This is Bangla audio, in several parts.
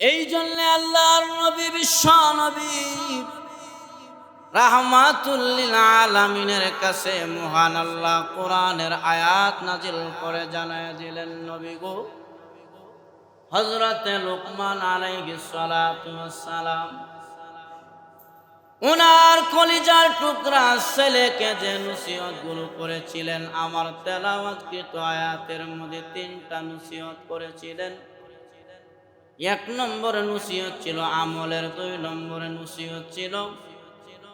এই জন্য আল্লাহর নবী, বিশ্ব নবী রাহমাতুল্লিল আলামিনের কাছে মহান আল্লাহ কোরআনের আয়াত নাজিল করে জানায় দিলেন নবী গো। হজরতে লোকমান সালাম ওনার কলিজার টুকরা ছেলেকে যে নসিহতগুলো করেছিলেন, আমার তেলাওয়াতকৃত আয়াতের মধ্যে তিনটা নসিহত করেছিলেন। এক নম্বরে নসিহত ছিল, আমলের দুই নম্বরে নসিহত ছিল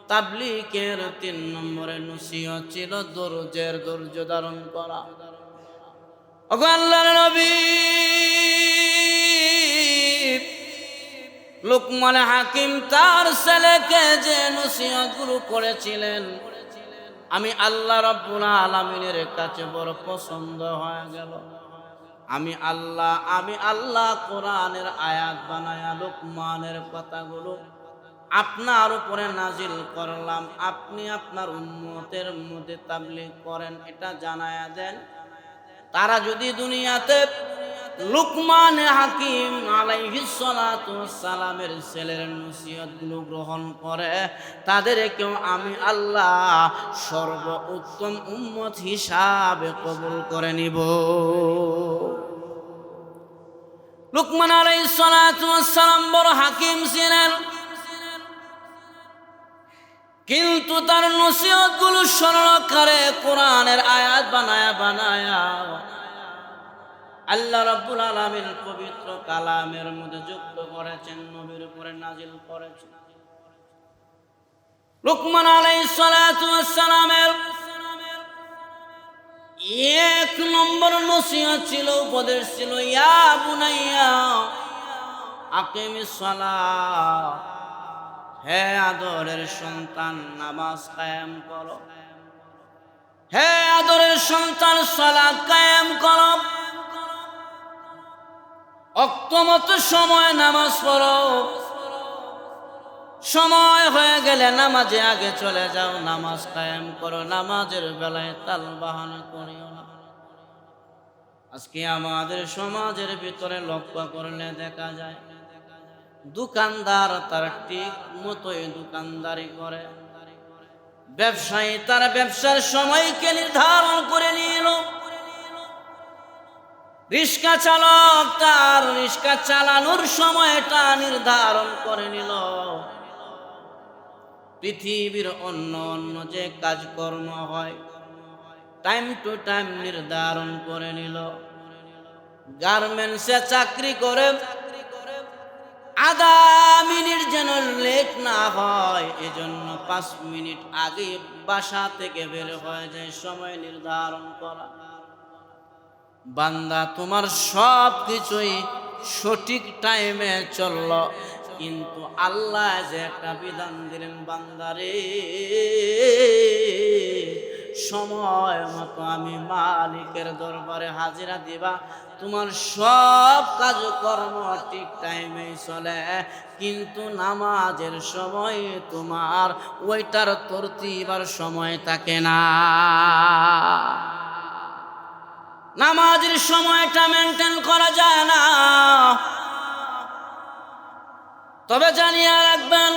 তাবলিকের তিন নম্বরে নসিহত ছিল দরজের ধৈর্য ধারণ করা। আল্লাহর নবী, লোকমান হাকিম তার ছেলেকে যে নসিহতগুলো করেছিলেন, আমি আল্লাহ রব্বুল আলমিনের কাছে বড় পছন্দ হয়ে গেল। আমি আল্লাহ আমি আল্লাহ কোরআনের আয়াত বানায়া লোকমানের কথাগুলো আপনার উপরে নাজিল করলাম। আপনি আপনার উন্মতের মধ্যে তাবলিগ করেন, এটা জানায়া দেন। তারা যদি দুনিয়াতে লুকমান হাকিম সালামের ছেলের নসিহতগুলো গ্রহণ করে তাদেরকেও আমি আল্লাহ সর্ব উত্তম উম্মত হিসাবে কবুল করে নিব। লুকমান সালাম বড় হাকিম ছিলেন। কিন্তু তার নসিহতগুলো সরকারে কোরআনের আয়াত বানায়া বানায়া। আল্লাহ রাব্বুল আলামিন পবিত্র কালামের মধ্যে যুক্ত করেছেন, নবীর উপরে নাজিল করেছেন। লুকমান সালাতু সালামের এক নম্বর নসিহত ছিল, উপদেশ ছিল, ইয়া বুনাইয়া, আকিমিস সালাত, হে আদরের সন্তান, নামাজ কায়েম করো। হে আদরের সন্তান সালাদ কায়েম করো। অক্তমত সময় নামাজ পড়ো। সময় হয়ে গেলে নামাজে আগে চলে যাও, নামাজ কায়েম করো, নামাজের বেলায় তাল বাহানা করিও না। আজকে আমাদের সমাজের ভিতরে লক্ষ্য করলে দেখা যায়, দোকানদার তার ঠিক মতোই দোকানদারি করে। ব্যবসায়ী তার ব্যবসার সময়কে নির্ধারণ করে নিল। রিক্সা চালক তার রিক্সা চালানোর সময়টা নির্ধারণ করে নিল। পৃথিবীর অন্য অন্য যে কাজকর্ম হয় টাইম টু টাইম নির্ধারণ করে নিল। গার্মেন্টসে চাকরি করে আধা মিনিট যেন লেট না হয়, এজন্য পাঁচ মিনিট আগে বাসা থেকে বের হয়ে যায়, সময় নির্ধারণ করা। বান্দা, তোমার সব কিছুই সঠিক টাইমে চলল। কিন্তু আল্লাহ যে একটা বিধান দিলেন বান্দারে, সময় মতো আমি মালিকের দরবারে হাজিরা দিবা, তোমার সব কাজকর্ম ঠিক টাইমে চলে, কিন্তু নামাজের সময় তোমার ওইটার তরতিবার সময় থাকে না। নামাজের সময়টা মেনটেন করা যায় না। তবে জানিয়ে রাখবেন,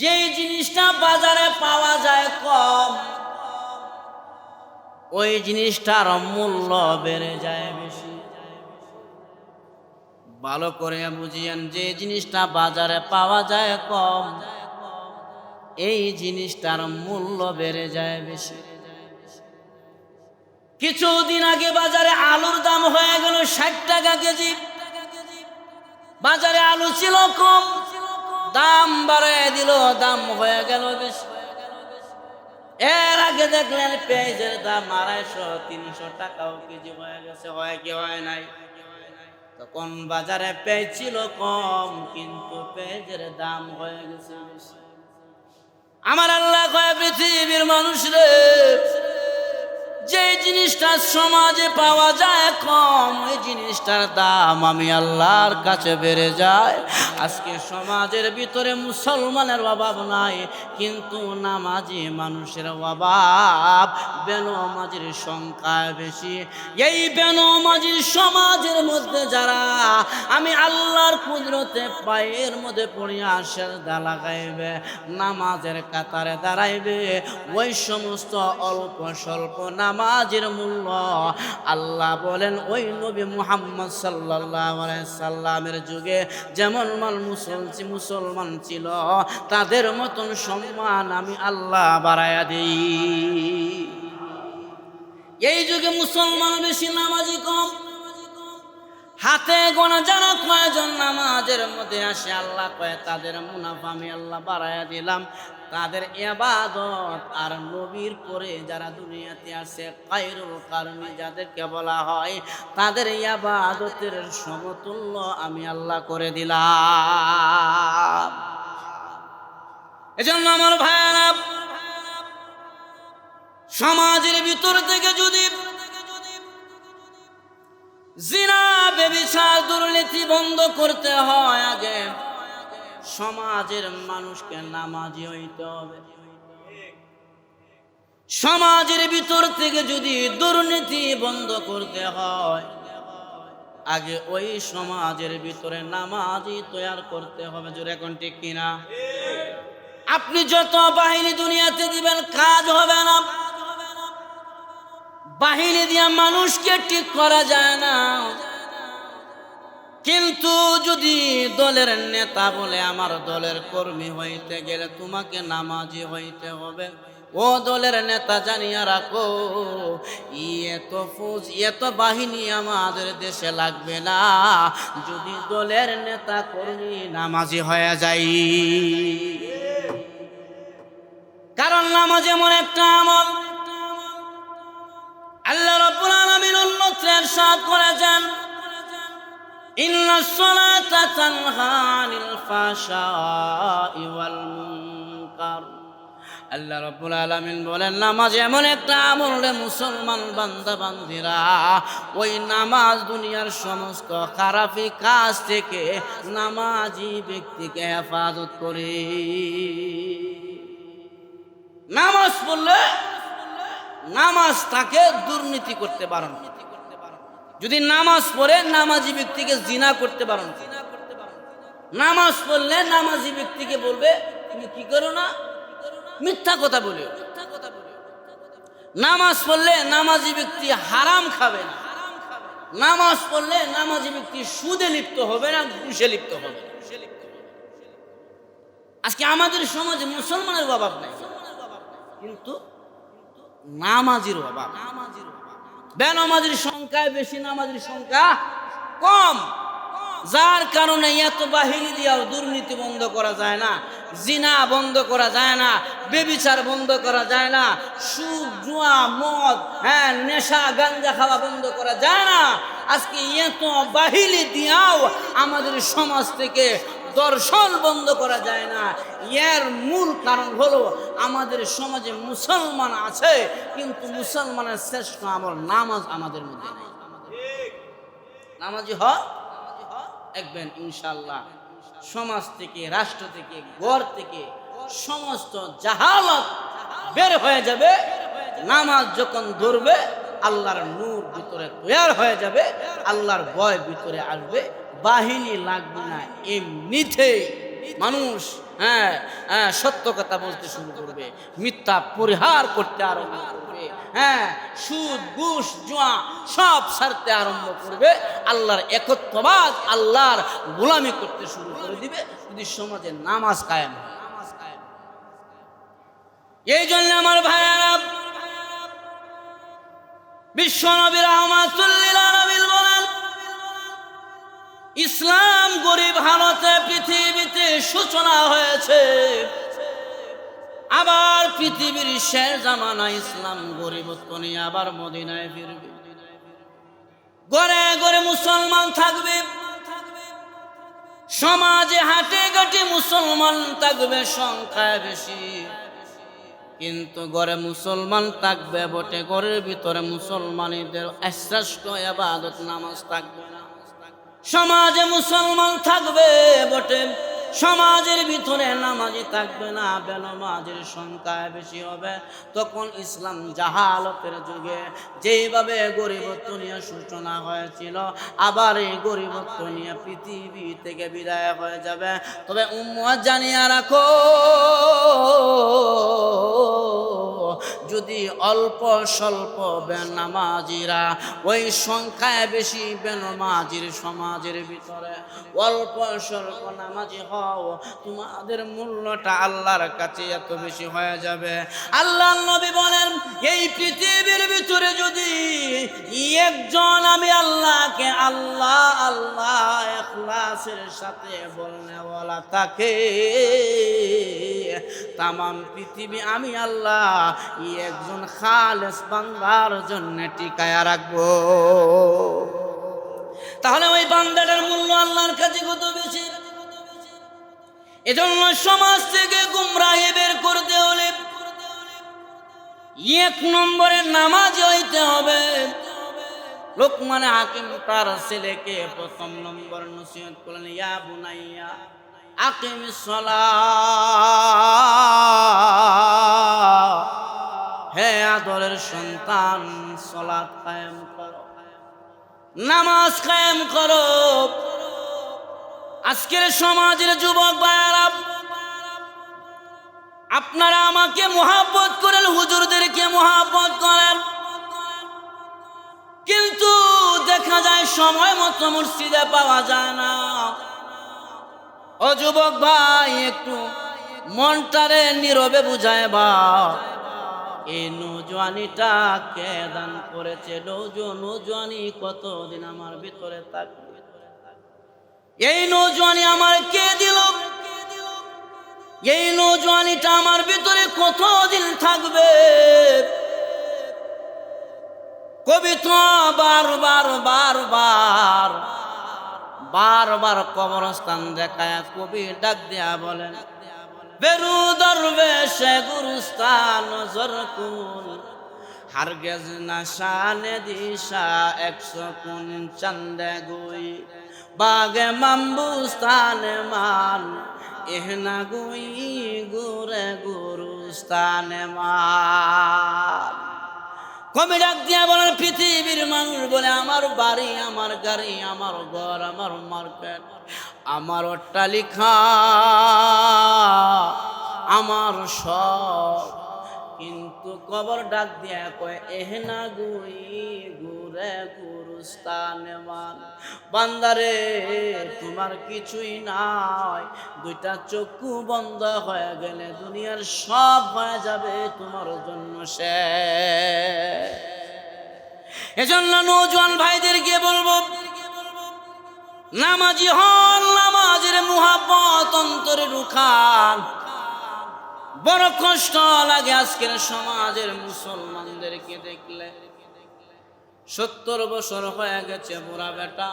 যেই জিনিসটা বাজারে পাওয়া যায় কম, ওই জিনিসটার মূল্য বেড়ে যায় বেশি। ভালো করে বুঝিয়েন, যে জিনিসটা বাজারে পাওয়া যায় কম, এই জিনিসটার মূল্য বেড়ে যায় বেশি। কিছুদিন আগে বাজারে আলুর দাম হয়ে গেল ষাট টাকা কেজি। বাজারে আলু ছিল কম, দাম বাড়ায় দিল, দাম হয়ে গেল বেশি। এর আগে দেখলেন পেঁয়াজের দাম আড়াইশো, তিনশো টাকাও কেজি হয়ে গেছে, হয় কি হয় নাই? তখন বাজারে পেঁয়াজ ছিল কম, কিন্তু পেঁয়াজের দাম হয়ে গেছে আমার আল্লাহ কয়, পৃথিবীর মানুষ রে যে জিনিসটা সমাজে পাওয়া যায় কম, ওই জিনিসটার দাম আমি আল্লাহর কাছে বেড়ে যায় আজকে সমাজের ভিতরে মুসলমানের অভাব নাই, কিন্তু নামাজি মানুষের অভাব বেনমাজির সংখ্যা বেশি। এই বেনমাজির সমাজের মধ্যে যারা, আমি আল্লাহর কুদরতে পায়ের মধ্যে পড়িয়া সেজদা লাগাইবে, নামাজের কাতারে দাঁড়াইবে, ওই সমস্ত অল্প স্বল্প নামাজের মূল্য। আল্লাহ বলেন, ওই নবী মুহাম্মদ আলাইহি সাল্লামের যুগে যেমন মাল মুসলসি মুসলমান ছিল, তাদের মতন সম্মান আমি আল্লাহ বাড়ায়া দিই। এই যুগে মুসলমান বেশি নামাজি কম। হাতে গোনা যারা কয়জন নামাজের মধ্যে আসে? আল্লাহ কয়ে, তাদের মুনাফা আমি আল্লাহ বাড়াইয়া দিলাম। তাদের এবাদত আর নবীর পরে যারা দুনিয়াতে আসে কায়রুল কারণে যাদেরকে বলা হয়, তাদের এবাদতের সমতুল্য আমি আল্লাহ করে দিলাম। এজন্য আমার ভাইয়ারা, সমাজের ভিতর থেকে যদি জিনা বেবিচার দুর্নীতি বন্ধ করতে হয় আগে। সমাজের মানুষকে নামাজি হইতে হবে। সমাজের ভিতর থেকে যদি দুর্নীতি বন্ধ করতে হয় আগে ওই সমাজের ভিতরে নামাজি তৈয়ার করতে হবে। জোরে এখন ঠিক কিনা? আপনি যত বাহিনী দুনিয়াতে দিবেন কাজ হবে না। বাহিনী দিয়া মানুষকে ঠিক করা যায় না। কিন্তু যদি দলের নেতা বলে, আমার দলের কর্মী হইতে গেলে তোমাকে নামাজি হইতে হবে। ও দলের নেতা জানিয়া রাখো, এত ফৌজ, এত বাহিনী আমাদের দেশে লাগবে না। যদি দলের নেতা কর্মী নামাজি হয়ে যাই। কারণ নামাজ এমন একটা আমল আল্লাহ রাব্বুল আলামিন উন্নতের ইরশাদ করেছেন। ইন্নাস সালাতা তানহা আনিল ওয়াল মুনকার। আল্লাহ রাব্বুল আলামিন বলেন, নামাজ এমন একটা আমল রে মুসলমান বান্দা বান্দিরা ওই নামাজ দুনিয়ার সমস্ত খারাপি কাজ থেকে নামাজি ব্যক্তিকে হেফাজত করে। নামাজ পড়লে নামাজ তাকে দুর্নীতি করতে পারেন যদি নামাজ পড়ে, নামাজি ব্যক্তিকে জিনা করতে পারেন নামাজ পড়লে নামাজি ব্যক্তিকে বলবে, তুমি কি করো না? মিথ্যা কথা বলে নামাজ পড়লে নামাজি ব্যক্তি হারাম খাবে না। নামাজ পড়লে নামাজি ব্যক্তি সুদে লিপ্ত হবে না, ঘুষে লিপ্ত হবে আজকে আমাদের সমাজে মুসলমানের অভাব নাই। কিন্তু নামাজির অভাব। বেনামাজির সংখ্যায় বেশি নামাজির সংখ্যা কম। যার কারণে এত বাহিনী দিয়েও দুর্নীতি বন্ধ করা যায় না, জিনা বন্ধ করা যায় না, বেবিচার বন্ধ করা যায় না, সুদ, জুয়া, মদ হ্যাঁ নেশা, গাঞ্জা খাওয়া বন্ধ করা যায় না। আজকে এত বাহিনী দিয়াও আমাদের সমাজ থেকে দর্শন বন্ধ করা যায় না। এর মূল কারণ হলো আমাদের সমাজে মুসলমান আছে, কিন্তু মুসলমানের শ্রেষ্ঠ আমল নামাজ আমাদের মধ্যে নেই। নামাজি হ দেখবেন ইনশাল্লাহ সমাজ থেকে, রাষ্ট্র থেকে, ঘর থেকে সমস্ত জাহালত বের হয়ে যাবে। নামাজ যখন ধরবে, আল্লাহর নূর ভিতরে তৈয়ার হয়ে যাবে, আল্লাহর ভয় ভিতরে আসবে। বাহিনী লাগবে না এমনিতেই মানুষ হ্যাঁ হ্যাঁ সত্য কথা বলতে শুরু করবে, মিথ্যা পরিহার করতে আরম্ভ করবে হ্যাঁ সুদ, ঘুষ, জুয়া সব ছাড়তে আরম্ভ করবে, আল্লাহর একত্ববাদ, আল্লাহর গোলামি করতে শুরু করে দিবে, যদি সমাজে নামাজ কায়েম হয়। এই জন্য আমার ভাইয়ারা বিশ্ব নবীর রহমাতুল্লিল বলেন ইসলাম গরিব হালতে পৃথিবীতে সূচনা হয়েছে। আবার পৃথিবীর শেষ জামানা ইসলাম নিয়ে আবার মদিনায় ফিরবে। গড়ে গড়ে মুসলমান থাকবে। সমাজে হাটে ঘাটে মুসলমান থাকবে, সংখ্যায় বেশি। কিন্তু ঘরে মুসলমান থাকবে, বটে, ঘরের ভিতরে মুসলমানীদের শ্রেষ্ঠ আবাদত নামাজ থাকবে। সমাজে মুসলমান থাকবে বটে। সমাজের ভিতরে নামাজি থাকবে না, বেনমাজের সংখ্যা বেশি হবে। তখন ইসলাম জাহালতের যুগে যেইভাবে গরিবত্ব নিয়ে সূচনা হয়েছিল, আবার এই গরিবত্ব নিয়ে পৃথিবী থেকে বিদায় হয়ে যাবে। তবে উম্মত জানিয়ে রাখো, যদি অল্প স্বল্প বেনামাজিরা ওই সংখ্যায় বেশি বেনমাজির সমাজের ভিতরে অল্প স্বল্প নামাজি হও তোমাদের মূল্যটা আল্লাহর কাছে এত বেশি হয়ে যাবে। আল্লাহ নবী বলেন, এই পৃথিবীর ভিতরে যদি একজন আমি আল্লাহকে আল্লাহ আল্লাহ এখলাসের সাথে বলনে বলা তাকে তামাম পৃথিবী আমি আল্লাহ একজন খালেস বান্দার জন্য টিকায়া রাখব। তাহলে ওই বান্দাটার মূল্য আল্লাহর কাছে কত বেশি? এজন্য সমাজ থেকে গুমরাহি বের করতে হলে এক নম্বরে নামাজ হইতে হবে। লোকমানে হাকিম তার ছেলেকে প্রথম নম্বর নসিহত করলেন, ইয়া বুনাইয়া, আকিম সলা হে আদরের সন্তান সলাৎ কায়েম করো, নামাজ কায়েম করো। আজকের সমাজের যুবক ভাইয়ারা, আপনারা আমাকে মহাব্বত করেন, হুজুরদেরকে মহাব্বত করেন। কিন্তু দেখা যায় সময় মতো মসজিদে পাওয়া যায় না। ও যুবক ভাই, একটু মনটারে নীরবে বুঝায় বা। এই নৌজওয়ানিটা কে দান করেছে? নৌজো নৌজওয়ানি কতদিন আমার ভিতরে থাকবে? এই নৌজওয়ানি আমার কে দিল? এই নৌজওয়ানিটা আমার ভিতরে কতদিন থাকবে? কবিতা বারবার বারবার বারবার কবরস্থান দেখায়, কবি ডাক দিয়া বলেন বেরু দরবেশে গুরুস্থান নজর কুল, হারগেজ না শানে দিশা একশো কুন চন্দে গুই। বাগে মাম্বুস্তানে মান এহনা গুই গুরে গুরুস্তানে মান কবি ডাক দিয়া বলেন, পৃথিবীর মানুষ বলে আমার বাড়ি, আমার গাড়ি, আমার ঘর, আমার মার্কেট, আমার অট্টালিকা, আমার সব। কিন্তু কবর ডাক দিয়া কয় এহনা গুই গুরে গুরুস্তানে মান বান্দারে, তোমার কিছুই নাই। দুইটা চক্ষু বন্ধ হয়ে গেলে দুনিয়ার সব হয়ে যাবে তোমার জন্য শেষ। এজন্য নৌজওয়ান ভাইদেরকে বলব, নামাজি হন, নামাজের মুহাব্বত অন্তরে রুখান বড় কষ্ট লাগে আজকের সমাজের মুসলমানদেরকে দেখলে। সত্তর বছর হয়ে গেছে বুড়া বেটা।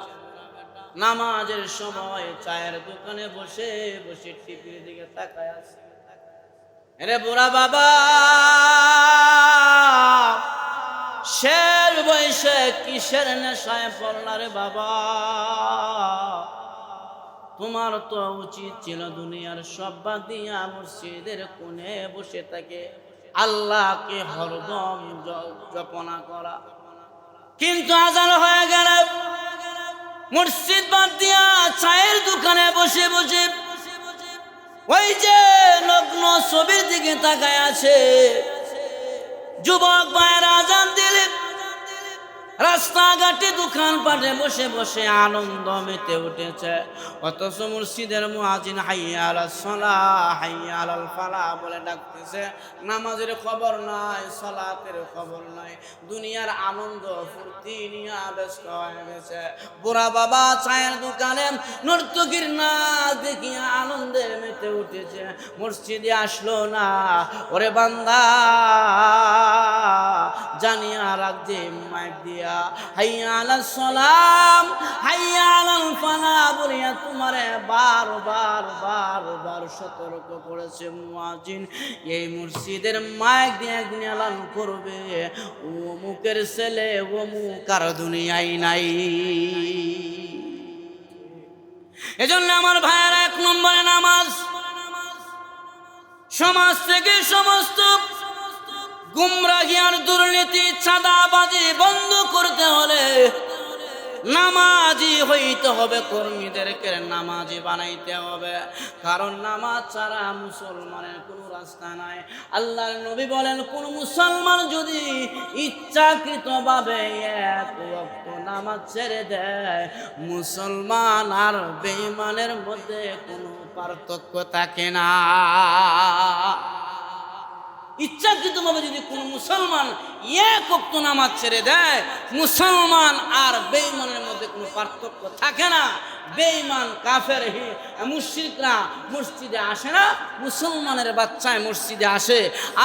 নামাজের সময় চায়ের দোকানে বসে বসে টিভির দিকে তাকায় আছে। রে বুড়া বাবা, শের বয়সে কিসের নেশায় পড়লা রে বাবা? তোমার তো উচিত ছিল দুনিয়ার সব দিয়া মসজিদের কোণে বসে থাকে। আল্লাহকে হরদম জপনা করা। কিন্তু আজান হয়ে গেল মসজিদ বাদ দিয়া চায়ের দোকানে বসে বসে ওই যে নগ্ন ছবির দিকে তাকায় আছে। যুবক ভাইয়ের আজান দিলে রাস্তাঘাটে দোকান পাটে বসে বসে আনন্দ মেতে উঠেছে। অথচ মুর্শিদের মুআজিন হাইয়া আলা সলা হাইয়া আলাল ফালা বলে ডাকতেছে, নামাজের খবর নাই, সলাতের খবর নাই। দুনিয়ার আনন্দ ফুর্তি নিয়ে ব্যস্ত হয়ে গেছে। বুড়া বাবা চায়ের দোকানে নর্তকীর নাচ দেখিয়া আনন্দে মেতে উঠেছে। মসজিদে আসলো না, ওরে বান্দা। জানিয়া রাখছে মাইক দিয়া। হাইয়া আলাল সালাম, হাইয়া আলাল ফালা বলিয়া তোমারে বার বার বার বার সতর্ক করেছে মুয়াজিন এই মসজিদের মাইক দিয়ে একদিন এলান করবে। অমুকের ছেলে অমুক আর দুনিয়ায় নাই। এজন্য আমার ভাইয়ের, এক নম্বরে নামাজ। সমাজ থেকে সমস্ত গুমরাহি আর দুর্নীতি চাঁদাবাজি বন্ধ করতে হলে নামাজি হইতে হবে, কর্মীদেরকে নামাজি বানাইতে হবে। কারণ নামাজ ছাড়া মুসলমানের কোনো রাস্তা নাই। আল্লাহর নবী বলেন, কোন মুসলমান যদি ইচ্ছাকৃতভাবে এক ওয়াক্ত নামাজ ছেড়ে দেয়, মুসলমান আর বেঈমানের মধ্যে কোনো পার্থক্য থাকে না। ইচ্ছাকৃতভাবে যদি কোনো মুসলমান এক অক্ত নামাজ ছেড়ে দেয়, মুসলমান আর বেঈমানের মধ্যে কোনো পার্থক্য থাকে না। বেঈমান কাফের মুশরিকরা মসজিদে আসে না, মুসলমানের বাচ্চায় মসজিদে আসে।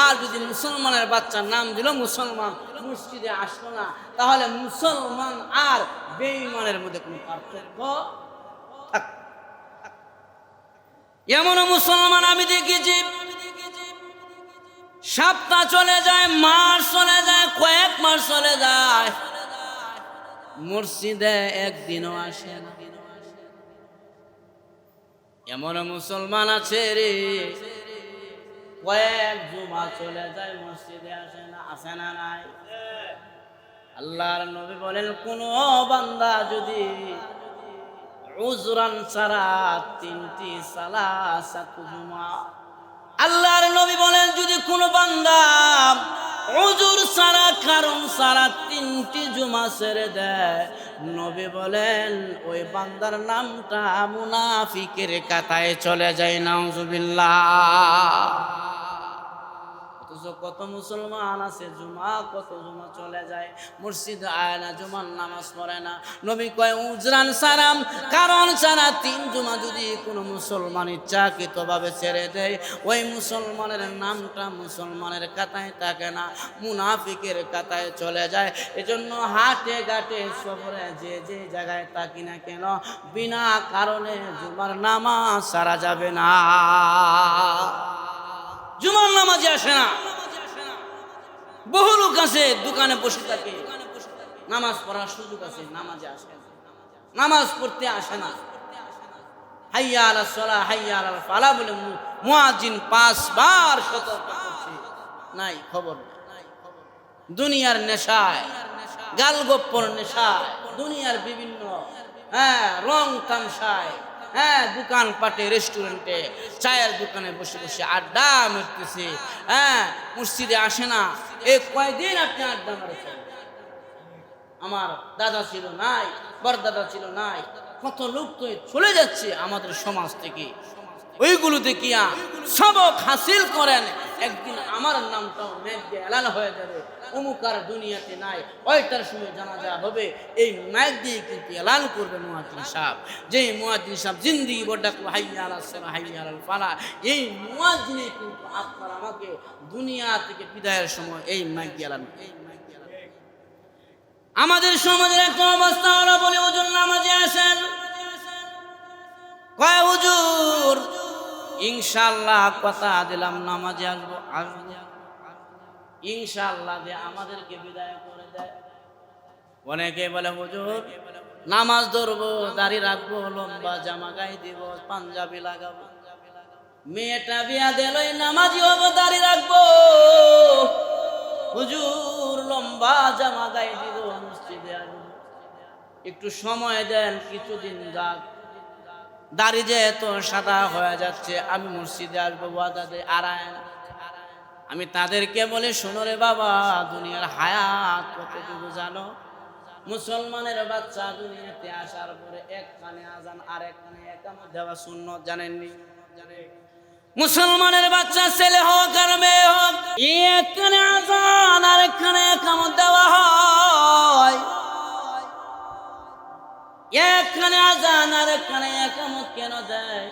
আর যদি মুসলমানের বাচ্চার নাম দিল, মুসলমান মসজিদে আসলো না, তাহলে মুসলমান আর বেঈমানের মধ্যে কোনো পার্থক্য থাক। এমনও মুসলমান আমি দেখেছি সপ্তাহ চলে যায়, মাস চলে যায়, কয়েক মাস চলে যায়। মসজিদে একদিনও আসে না। এমন মুসলমান আছে রে। কয়েক জুমা চলে যায়, মসজিদে আসে না আসে না নাই। আল্লাহর নবী বলেন, কোন বান্দা যদি উজরান ছাড়া তিনটি সালাসাত জুমা আল্লাহর নবী বলেন, যদি কোনো বান্দা অজুর সারা কারণ সারা তিনটি জুমা ছেড়ে দেয়, নবী বলেন, ওই বান্দার নামটা মুনাফিকের কাতায় চলে যায়, নাউজুবিল্লাহ। অথচ কত মুসলমান আছে, জুমা কত জুমা চলে যায়। মসজিদ আয় না, জুমার নামাজ পড়ে না। নবী কয়, উজরান সারাম, কারণ ছাড়া তিন জুমা যদি কোনো মুসলমান ইচ্ছাকৃতভাবে ছেড়ে দেয়, ওই মুসলমানের নামটা মুসলমানের কাতায় থাকে না, মুনাফিকের কাতায় চলে যায়। এজন্য হাটে ঘাটে সফরে যে যে জায়গায় থাকি না কেন, বিনা কারণে জুমার নামাজ সারা যাবে না। জুমার নামাজে আসে না। বহু লোক আছে দোকানে বসে থাকে। নামাজ পড়ার সুযোগ আছে, নামাজে আসে নামাজ পড়তে আসে না। হাইয়া আলা সলা, হাইয়া আলা ফালা বলে মু- মুয়াজ্জিন পাঁচবার সতর্ক করছে। নাই খবর দুনিয়ার নেশায়, গালগপ্পর নেশায়, দুনিয়ার বিভিন্ন হ্যাঁ রং তামসায় হ্যাঁ দোকান পাটে, রেস্টুরেন্টে, চায়ের দোকানে বসে বসে আড্ডা মারতেছে। হ্যাঁ মসজিদে আসে না। এই কয়দিন আপনি আড্ডা মারেছেন? আমার দাদা ছিল নাই বরদাদা ছিল নাই। কত লোক তো চলে যাচ্ছে আমাদের সমাজ থেকে। ওইগুলো দেখিয়া সবক হাসিল করেন। একদিন আমার নামটাও দিয়ে এলান হয়ে যাবে। অমুক আর দুনিয়াতে নাই। ওইটার সময় জানা যা হবে। এই মেঘ দিয়ে কিন্তু এলান করবে মুয়াজ্জিন সাহেব। যেই মুয়াজ্জিন সাহেব জিন্দিগি বড্ডা হাইয়া সালা হাইয়া আলাল ফালা, এই মুয়াজ্জিনে কিন্তু আপনার আমাকে দুনিয়া থেকে বিদায়ের সময় এই দিয়ে এলান এই আমাদের সমাজের একটা অবস্থা হলো বলে হুজুর নামাজে আসেন। কয় হুজুর? ইনশাল্লাহ কথা দিলাম, নামাজে আসব আসব। ইনশাল্লাহ দিয়ে আমাদেরকে বিদায় করে দেয়। অনেকে বলে, হুজুর, নামাজ ধরবো, দাড়ি রাখব, লম্বা জামা গায়ে দিব, পাঞ্জাবি লাগাবো। মেয়েটা বিয়া দিলই নামাজি হব, দাড়ি রাখব। হুজুর, লম্বা জামা গায়ে দিব, মসজিদে আসব। একটু সময় দেন, কিছুদিন যাক। দাড়ি যে এত সাদা হয়ে যাচ্ছে, আমি মসজিদে আসব ওয়াদা দে আড়ায় আমি তাদেরকে বলি, শোনো রে বাবা, দুনিয়ার হায়াত কতটুকু জানো? মুসলমানের বাচ্চা দুনিয়াতে আসার পরে এক কানে আজান আর এক কানে একামত দেওয়া শূন্য জানেননি? মুসলমানের বাচ্চা ছেলে হোক আর মেয়ে হোক একখানে আজান আর একখানে একামত দেওয়া হয়। একখানে আজান আর একখানে একামত কেন দেয়?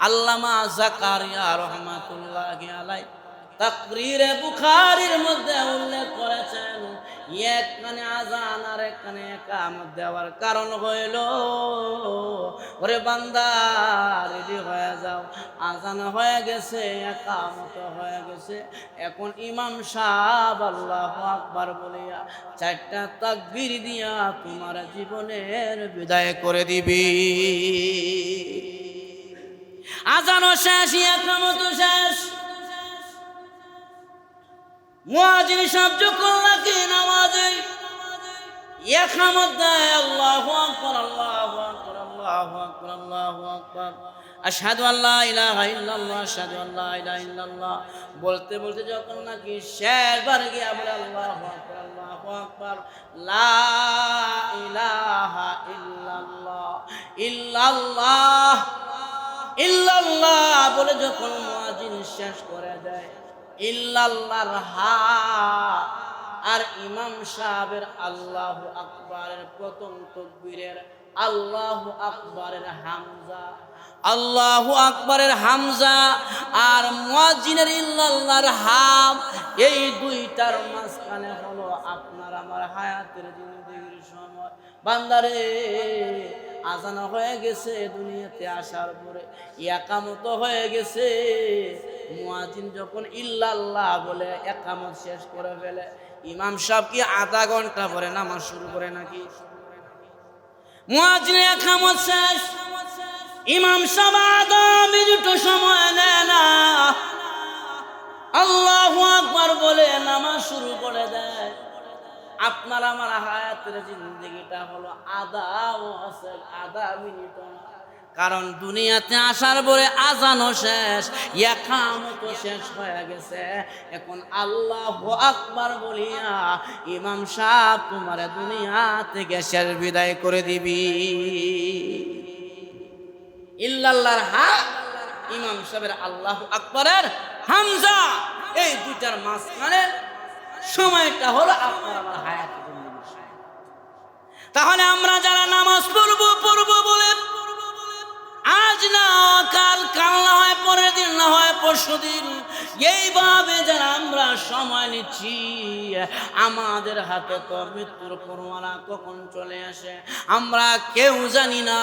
আল্লামা জাকারিয়া রহমাতুল্লাহ আলাই তাকরিরে বুখারির মধ্যে উল্লেখ করেছেন একখানে আজান আর একখানে একামত দেওয়ার কারণ হইল, ওরে বান্দা রেডি হয়ে যাও। আজান হয়ে গেছে, একামত হয়ে গেছে। এখন ইমাম সাহেব আল্লাহ আকবার বলিয়া, চারটা তাকবীর দিয়া তোমার জীবনের বিদায় করে দিবি। আজানো শেষ একামত শেষ। মুয়াজিন সব যখন নাকি নামাজে একামত দেয়, আল্লাহু আকবার আল্লাহু আকবার আল্লাহু আকবার আল্লাহু আকবার। আশহাদু আল্লাহ ইলাহা ইল্লাল্লাহ, আশহাদু আল্লাহ ইলাহা ইল্লাল্লাহ। বলতে বলতে যখন নাকি শেষবার গিয়া বলে, আল্লাহু আকবার আল্লাহু আকবার, লা ইলাহা ইল্লাল্লাহ ইল্লাল্লাহ ইল্লাল্লাহ বলে যখন মুয়াজিন শেষ করে দেয় ইল্লাল্লাহর হা আর ইমাম সাহেবের আল্লাহ আকবরের প্রথম তকবীরের আল্লাহ আকবরের হামজা। আল্লাহু আকবরের হামজা আর মুয়াজ্জিনের ইল্লাল্লাহর হাম, এই দুইটার মাঝখানে হলো আপনার আমার হায়াতের জিন্দগির সময়। বান্দারে আজানা হয়ে গেছে দুনিয়াতে আসার পরে, একামত হয়ে গেছে। মুয়াজিন যখন ইল্লাল্লাহ বলে, একামত শেষ করে ফেলে, ইমাম সাহেব কি আধা ঘণ্টা পরে নামাজ শুরু করে নাকি? মুয়াজিন একামত শেষ। ইমাম সাহেব আধা মিনিট সময় নেয় না। আল্লাহু আকবার বলে দেয় আপনার আমার হায়াতের জিন্দগিটা হলো ও আছে, আধা মিনিট কারণ দুনিয়াতে আসার পরে আজানো শেষ একামতো শেষ হয়ে গেছে। এখন আল্লাহ আকবার বলিয়া ইমাম সাহ তোমার দুনিয়া থেকে শেষ বিদায় করে দিবি। ইল্লাল্লাহর হা ইমাম সাহেবের আল্লাহ আকবরের হামজা, এই দুইটার মাঝখানে সময়টা হলো তাহলে আমরা যারা নামাজ পড়ব পড়ব বলে আজ না, কাল কাল না হয়, পরের দিন না হয়, পরশু দিন। এইভাবে যারা আমরা সময় নিচ্ছি, আমাদের হাতে তো মৃত্যুর পরোয়ানা কখন চলে আসে? আমরা কেউ জানি না।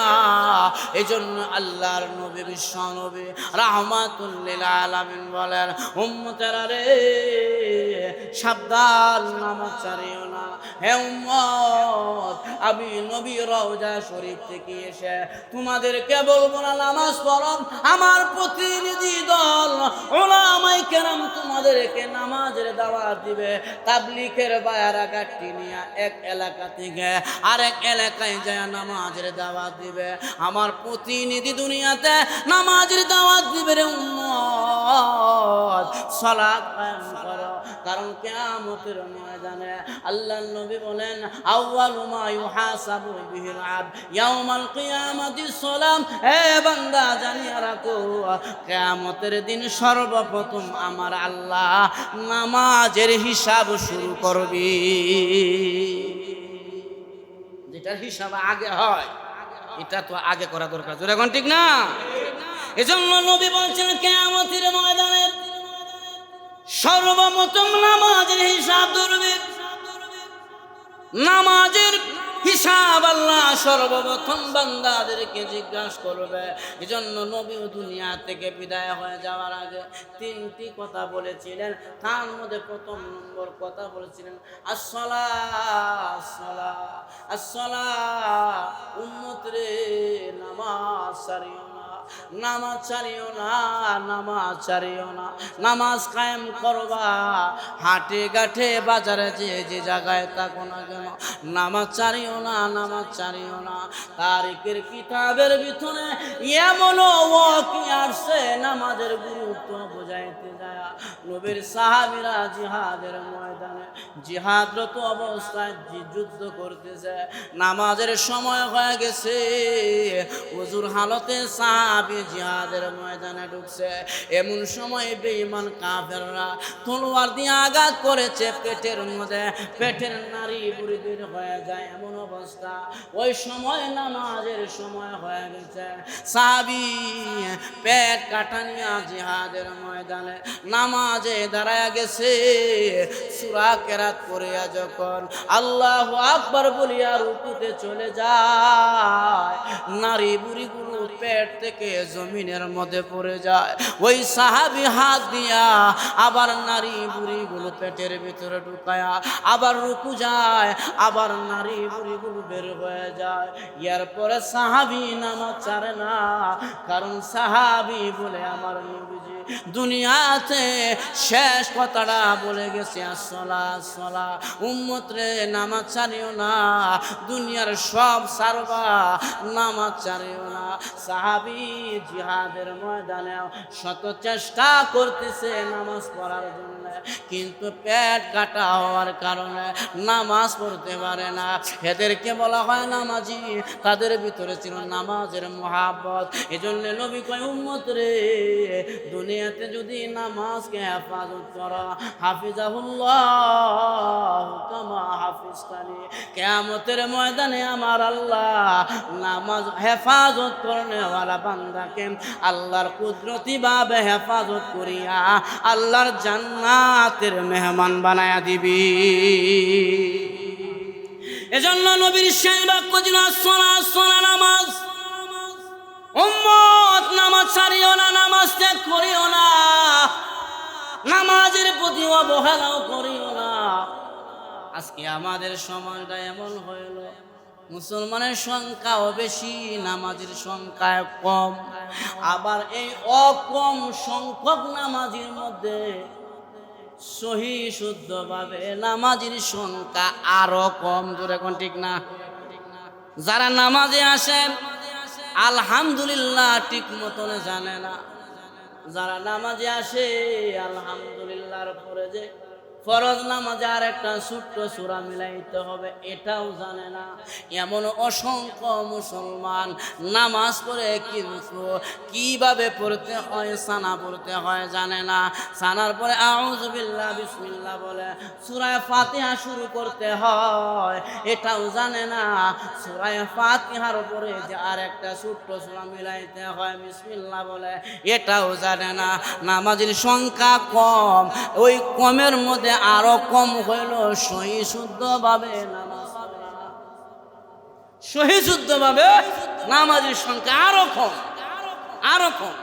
এই জন্য আল্লাহর নবী, বিশ্ব নবী রাহমাতুল্লিল আলামিন বলেন, উম্মতেরা রে, সাবধান, নামাজ ছাড়িও না। হে উম্মত, আমি নবী রওজা শরীফ থেকে এসে তোমাদেরকে বলব না নামাজ পড়ো আমার প্রতিনিধি দল, ওলামাই কেরাম তোমাদেরকে নামাজের দাওয়াত দিবে। তাবলিকের বায়ারা কাটি নিয়ে এক এলাকা থেকে আরেক এলাকায় যায় নামাজের দাওয়াত দিবে। আমার প্রতিনিধি দুনিয়াতে নামাজের দাওয়াত দিবে রে উম্মত। সালাত কায়েম করো, কারণ কিয়ামতের ময়দানে আল্লাহ নবী বলেন, আউয়ালু মা ইউহাসাবু বিহিল আব ইয়াউমাল কিয়ামাতি সালাম। হে বান্দা জানিয়া রাখো, কিয়ামতের দিন সর্বপ্রথম আমার আল্লাহ নামাজের হিসাব শুরু করবি। যেটার হিসাব আগে হয়, এটা তো আগে করা দরকার। এখন ঠিক না? এজন্য নবী বলছেন, কেয়ামতের ময়দানে সর্বপ্রথম নামাজের হিসাব ধরবে। নামাজের হিসাব আল্লাহ সর্বপ্রথম বান্দাদেরকে জিজ্ঞাসা করবে এই জন্য নবী দুনিয়া থেকে বিদায় হয়ে যাওয়ার আগে তিনটি কথা বলেছিলেন। তার মধ্যে প্রথম নম্বর কথা বলেছিলেন আসলা আসলা আসলা উম্মত রে নামাজ সারিও। নামাজ ছাড়িও না, নামাজ ছাড়িও না। নামাজ কায়েম করবা। হাটে গাঠে বাজারে যে যে জায়গায় থাকো না কেন, নামাজ ছাড়িও না, নামাজ ছাড়িও না। তারিখের কিতাবের ভিতরে এমন কি আসছে, নামাজের গুরুত্ব বোঝাইতে যায়। নবীর সাহাবিরা জিহাদের ময়দানে জিহাদরত অবস্থায় যে যুদ্ধ করতেছে। নামাজের সময় হয়ে গেছে। হুজুর হালতে সাহাবি জিহাদের ময়দানে ঢুকছে। এমন সময় বেঈমান কাফেররা তলোয়ার দিয়ে আঘাত করেছে, পেটের মধ্যে, পেটের নারী বুড়ি বের হয়ে যায় এমন অবস্থা। ওই সময় নামাজের সময় হয়ে গেছে। সাহাবি পেট কাটানিয়া জিহাদের ময়দানে নামাজে দাঁড়ায় গেছে। সুরা কেরাত করিয়া যখন আল্লাহ আকবার বলিয়া রুকুতে চলে যায়, নারী বুড়িগুলো পেট থেকে জমিনের মধ্যে পড়ে যায়। ওই সাহাবি হাত দিয়া আবার নারী বুড়িগুলো পেটের ভিতরে ঢুকায়া আবার রুকু যায়, আবার নারী বুড়িগুলো বের হয়ে যায়। ইয়ার পরে সাহাবি নামা চারে না, কারণ সাহাবি বলে, আমার নবীজি দুনিয়াতে শেষ কথাটা বলে গেছে, আসলা আসলা। উম্মত রে নামাজ ছাড়িও না, দুনিয়ার সব সারবা, নামাজ ছাড়িও না। সাহাবি জিহাদের ময়দানে শত চেষ্টা করতেছে নামাজ পড়ার জন্য, কিন্তু পেট কাটা হওয়ার কারণে নামাজ পড়তে পারে না। এদেরকে বলা হয় নামাজি, তাদের ভিতরে ছিল নামাজের মহাব্বত। এজন্য নবী কয় উম্মত রে দুনিয়াতে যদি নামাজকে হেফাজত করা, হাফিজাহুল্লাহ, কামা হাফিজতানি, কেয়ামতের ময়দানে আমার আল্লাহ নামাজ হেফাজত করনেওয়ালা বান্দাকে আল্লাহর কুদরতি ভাবে হেফাজত করিয়া আল্লাহর জান্নাতের মেহমান বানায়া দিবি। এজন্য নবীর শেষ বাক্য ছিল সোনা সোনা নামাজ। উম্মত, নামাজ ছাড়িও না, নামাজ ত্যাগ করিও না। নামাজের প্রতি অবহেলাও করিও না। আজকে আমাদের সমাজটা এমন হইল, মুসলমানের সংখ্যাও বেশি, নামাজের সংখ্যা কম। আবার এই অকম সংখ্যক নামাজির মধ্যে সহি শুদ্ধভাবে নামাজির সংখ্যা আরও কম। জোরে কোন ঠিক না? যারা নামাজে আসেন আলহামদুলিল্লাহ ঠিক মতন জানে না। যারা নামাজে আসে আলহামদুলিল্লাহর পরে যে ফরজ নামাজে আর একটা ছোট্ট সুরা মিলাইতে হবে, এটাও জানে না। এমন অসংখ্য মুসলমান নামাজ পড়ে কিন্তু কীভাবে পড়তে হয়, সানা পড়তে হয় জানে না। সানার পরে আউজবিল্লাহ বিসমিল্লাহ বলে, সুরায় ফাতিহা শুরু করতে হয়, এটাও জানে না। সুরায় ফাতিহার উপরে যে আর একটা ছোট্ট সুরা মিলাইতে হয়, বিসমিল্লাহ বলে, এটাও জানে না। নামাজের সংখ্যা কম, ওই কমের মধ্যে আরও কম হইল সহি শুদ্ধভাবে সহি শুদ্ধ ভাবে নামাজের সংখ্যা আরও কম আরও কম।